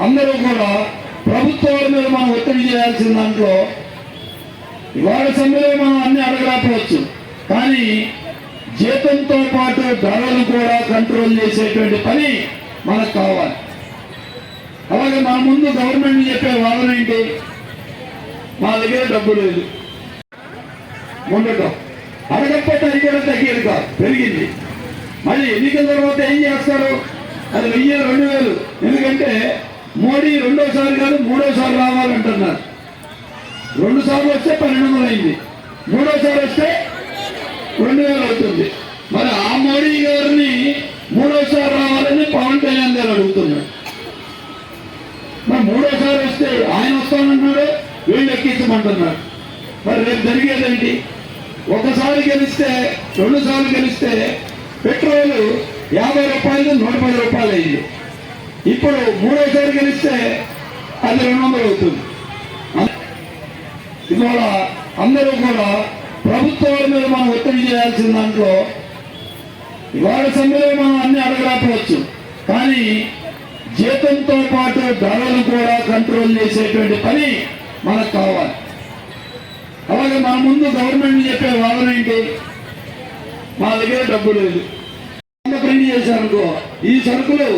అందరూ కూడా ప్రభుత్వాల మీద మనం ఒత్తిడి చేయాల్సిన దాంట్లో ఇవాళ సమ్మెలో మనం అన్ని అడగలేకపోవచ్చు కానీ జీతంతో పాటు ధరలు కూడా కంట్రోల్ చేసేటువంటి పని మనకు కావాలి. అలాగే మన ముందు గవర్నమెంట్ చెప్పే వాదన ఏంటి? మా దగ్గర డబ్బు లేదు. ఉండటం. అడగకపోతే అది తగ్గేది కాదు. పెరిగింది. మళ్ళీ ఎన్నికల తర్వాత ఏం చేస్తారు? అది వెయ్యి రెండు వేలు. ఎందుకంటే మోడీ రెండోసారి కాదు మూడోసారి రావాలంటున్నారు. రెండు సార్లు వస్తే పన్నెండు వందలు అయింది మూడోసారి వస్తే రెండు వేలు అవుతుంది మరి ఆ మోడీ గారిని మూడోసారి రావాలని పవన్ కళ్యాణ్ గారు అడుగుతున్నారు. మరి మూడోసారి వస్తే ఆయన వస్తానంటున్నాడు వీళ్ళు ఎక్కించమంటున్నారు. మరి రేపు జరిగేదేంటి ఒకసారి గెలిస్తే రెండు సార్లు గెలిస్తే పెట్రోల్ యాభై రూపాయలు నూట పది రూపాయలు అయింది ఇప్పుడు మూడోసారి గెలిస్తే అది రెండు వందలు అవుతుంది. ఇవాళ అందరూ కూడా ప్రభుత్వాల మీద మనం ఒత్తిడి చేయాల్సిన దాంట్లో ఇవాళ సమయంలో మనం అన్ని అడగలేకపోవచ్చు కానీ జీతంతో పాటు ధరలు కూడా కంట్రోల్ చేసేటువంటి పని మనకు కావాలి. అలాగే మన ముందు గవర్నమెంట్ చెప్పే వాదన ఏంటి? మా దగ్గర డబ్బు లేదు. ప్రింట్ చేశారనుకో ఈ సరుకులు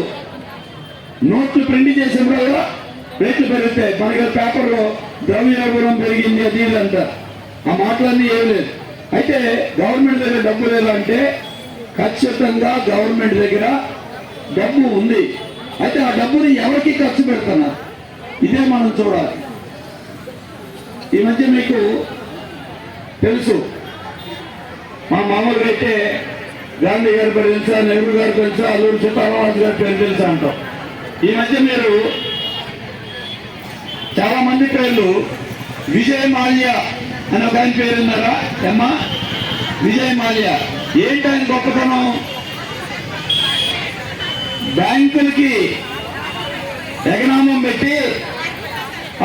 నోట్లు ప్రింట్ చేసినప్పుడు రేట్లు పెరుగుతాయి. మనకి పేపర్లో ద్రవ్యోల్బణం పెరిగింది అది అంటారు ఆ మాటలన్నీ ఏం లేదు అయితే గవర్నమెంట్ దగ్గర డబ్బు లేదంటే అంటే ఖచ్చితంగా గవర్నమెంట్ దగ్గర డబ్బు ఉంది. అయితే ఆ డబ్బుని ఎవరికి ఖర్చు పెడుతున్నారు ఇదే మనం చూడాలి. ఈ మధ్య మీకు తెలుసు. మా మామూలుగా అయితే గాంధీ గారు పేరు తెలుసా నెహ్రూ గారు తెలుసా అల్లూరు సీతారామరాజు గారి పేరు తెలుసా అంటాం. ఈ మధ్య మీరు చాలా మంది పేర్లు విజయ్ మాల్యా అని ఒక ఆయన పేరు ఉన్నారా అమ్మా విజయ్ మాల్యా. ఏంటి ఆయన గొప్పతనం? బ్యాంకులకి ఎగనామం పెట్టి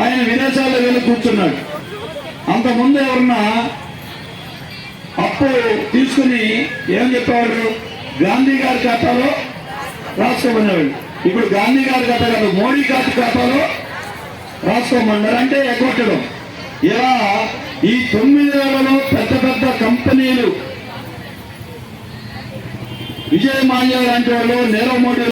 ఆయన విదేశాల్లో వెళ్ళి కూర్చున్నాడు. అంతకుముందు ఎవరన్నా అప్పు తీసుకుని ఏం చెప్పేవాళ్ళు? గాంధీ గారి ఖాతాలో రాసుకోమనేవాడు ఇప్పుడు గాంధీ గారి ఖాతా కాదు మోడీ గారి ఖాతాలో రాసుకోమన్నారు అంటే ఎగ్గొట్టడం. ఇలా ఈ తొమ్మిదేళ్ళలో పెద్ద పెద్ద కంపెనీలు. విజయ్ మాల్యా లాంటి వాళ్ళు నీరవ్ మోడీ